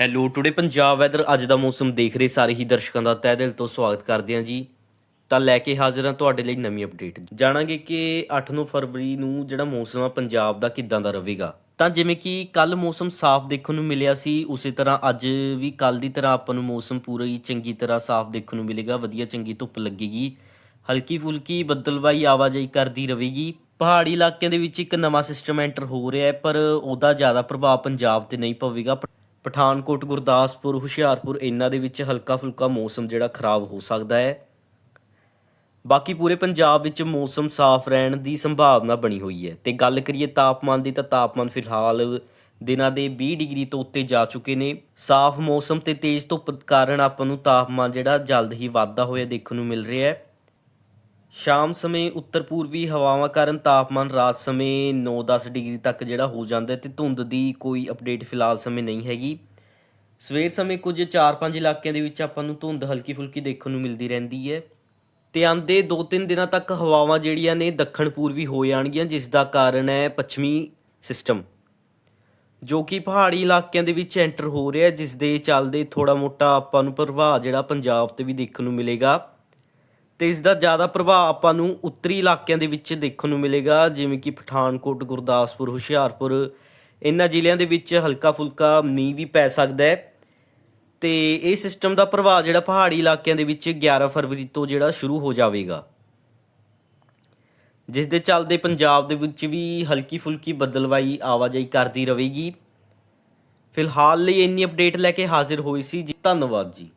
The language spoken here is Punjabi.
ਹੈਲੋ ਟੁਡੇ ਪੰਜਾਬ ਵੈਦਰ ਅੱਜ ਦਾ ਮੌਸਮ ਦੇਖ ਰਹੇ ਸਾਰੇ ਹੀ ਦਰਸ਼ਕਾਂ ਦਾ ਤਹਿ ਦਿਲ ਤੋਂ ਸਵਾਗਤ ਕਰਦੇ ਹਾਂ ਜੀ। ਤਾਂ ਲੈ ਕੇ ਹਾਜ਼ਰ ਹਾਂ ਤੁਹਾਡੇ ਲਈ ਨਵੀਂ ਅਪਡੇਟ ਜਾਣਾਂਗੇ ਕਿ 8 ਨੂੰ ਫਰਵਰੀ ਨੂੰ ਜਿਹੜਾ ਮੌਸਮ ਆ ਪੰਜਾਬ ਦਾ ਕਿੱਦਾਂ ਦਾ ਰਹੇਗਾ। ਤਾਂ ਜਿਵੇਂ ਕਿ ਕੱਲ ਮੌਸਮ ਸਾਫ਼ ਦੇਖਣ ਨੂੰ ਮਿਲਿਆ ਸੀ, ਉਸੇ ਤਰ੍ਹਾਂ ਅੱਜ ਵੀ ਕੱਲ ਦੀ ਤਰ੍ਹਾਂ ਆਪਾਂ ਨੂੰ ਮੌਸਮ ਪੂਰਾ ਹੀ ਚੰਗੀ ਤਰ੍ਹਾਂ ਸਾਫ਼ ਦੇਖਣ ਨੂੰ ਮਿਲੇਗਾ, ਵਧੀਆ ਚੰਗੀ ਧੁੱਪ ਲੱਗੇਗੀ। ਹਲਕੀ ਫੁਲਕੀ ਬੱਦਲਵਾਈ ਆਵਾਜਾਈ ਕਰਦੀ ਰਹੇਗੀ। ਪਹਾੜੀ ਇਲਾਕਿਆਂ ਦੇ ਵਿੱਚ ਇੱਕ ਨਵਾਂ ਸਿਸਟਮ ਐਂਟਰ ਹੋ ਰਿਹਾ ਹੈ, ਪਰ ਉਹਦਾ ਜ਼ਿਆਦਾ ਪ੍ਰਭਾਵ ਪੰਜਾਬ ਤੇ ਨਹੀਂ ਪਵੇਗਾ। ਪਠਾਨਕੋਟ, ਗੁਰਦਾਸਪੁਰ, ਹੁਸ਼ਿਆਰਪੁਰ, ਇਹਨਾਂ ਦੇ ਵਿੱਚ ਹਲਕਾ ਫੁਲਕਾ ਮੌਸਮ ਜਿਹੜਾ ਖਰਾਬ ਹੋ ਸਕਦਾ ਹੈ। ਬਾਕੀ ਪੂਰੇ ਪੰਜਾਬ ਵਿੱਚ ਮੌਸਮ ਸਾਫ਼ ਰਹਿਣ ਦੀ ਸੰਭਾਵਨਾ ਬਣੀ ਹੋਈ ਹੈ। ਤੇ ਗੱਲ ਕਰੀਏ ਤਾਪਮਾਨ ਦੀ ਤਾਂ ਤਾਪਮਾਨ ਫਿਲਹਾਲ ਦਿਨਾਂ ਦੇ 20 ਡਿਗਰੀ ਤੋਂ ਉੱਤੇ ਜਾ ਚੁੱਕੇ ਨੇ। ਸਾਫ਼ ਮੌਸਮ ਤੇ ਤੇਜ਼ ਧੁੱਪ ਕਾਰਨ ਆਪਾਂ ਨੂੰ ਤਾਪਮਾਨ ਜਿਹੜਾ ਜਲਦ ਹੀ ਵਾਧਾ ਹੋਇਆ ਦੇਖਣ ਨੂੰ ਮਿਲ ਰਿਹਾ ਹੈ। ਸ਼ਾਮ ਸਮੇਂ ਉੱਤਰ ਪੂਰਬੀ ਹਵਾਵਾਂ ਕਾਰਨ ਤਾਪਮਾਨ ਰਾਤ ਸਮੇਂ 9-10 ਡਿਗਰੀ ਤੱਕ ਜਿਹੜਾ ਹੋ ਜਾਂਦਾ ਹੈ ਤੇ ਧੁੰਦ ਦੀ ਕੋਈ ਅਪਡੇਟ ਫਿਲਹਾਲ ਸਮੇਂ ਨਹੀਂ ਹੈਗੀ। ਸਵੇਰ ਸਮੇਂ ਕੁਝ 4-5 ਇਲਾਕਿਆਂ ਦੇ ਵਿੱਚ ਆਪਾਂ ਨੂੰ ਧੁੰਦ ਹਲਕੀ ਫੁਲਕੀ ਦੇਖਣ ਨੂੰ ਮਿਲਦੀ ਰਹਿੰਦੀ ਹੈ ਤੇ ਆਂਦੇ 2-3 ਦਿਨਾਂ ਤੱਕ ਹਵਾਵਾਂ ਜਿਹੜੀਆਂ ਨੇ ਦੱਖਣ ਪੂਰਬੀ ਹੋ ਜਾਣਗੀਆਂ, ਜਿਸ ਦਾ ਕਾਰਨ ਹੈ ਪੱਛਮੀ ਸਿਸਟਮ, ਜੋ ਕਿ ਪਹਾੜੀ ਇਲਾਕਿਆਂ ਦੇ ਵਿੱਚ ਐਂਟਰ ਹੋ ਰਿਹਾ ਜਿਸ ਦੇ ਚੱਲਦੇ ਥੋੜਾ ਮੋਟਾ ਆਪਾਂ ਨੂੰ ਪ੍ਰਭਾਵ ਜਿਹੜਾ ਪੰਜਾਬ ਤੇ ਵੀ ਦੇਖਣ ਨੂੰ ਮਿਲੇਗਾ। ਤੇ ਇਸ ਦਾ ਜ਼ਿਆਦਾ ਪ੍ਰਭਾਵ ਆਪਾਂ ਨੂੰ ਉੱਤਰੀ ਇਲਾਕਿਆਂ ਦੇ ਵਿੱਚ ਦੇਖਣ ਨੂੰ ਮਿਲੇਗਾ, ਜਿਵੇਂ ਕਿ ਪਠਾਨਕੋਟ, ਗੁਰਦਾਸਪੁਰ, ਹੁਸ਼ਿਆਰਪੁਰ। ਇਹਨਾਂ ਜ਼ਿਲ੍ਹਿਆਂ ਦੇ ਵਿੱਚ ਹਲਕਾ ਫੁਲਕਾ ਮੀਂਹ ਵੀ ਪੈ ਸਕਦਾ ਹੈ। ਤੇ ਇਹ ਸਿਸਟਮ ਦਾ ਪ੍ਰਭਾਵ ਜਿਹੜਾ ਪਹਾੜੀ ਇਲਾਕਿਆਂ ਦੇ ਵਿੱਚ 11 ਫਰਵਰੀ ਤੋਂ ਜਿਹੜਾ ਸ਼ੁਰੂ ਹੋ ਜਾਵੇਗਾ। ਜਿਸ ਦੇ ਚੱਲਦੇ ਪੰਜਾਬ ਦੇ ਵਿੱਚ ਵੀ ਹਲਕੀ ਫੁਲਕੀ ਬੱਦਲਵਾਈ ਆਵਾਜਾਈ ਕਰਦੀ ਰਹੇਗੀ। ਫਿਲਹਾਲ ਲਈ ਇੰਨੀ ਅਪਡੇਟ ਲੈ ਕੇ ਹਾਜ਼ਰ ਹੋਈ ਸੀ ਜੀ। ਧੰਨਵਾਦ ਜੀ।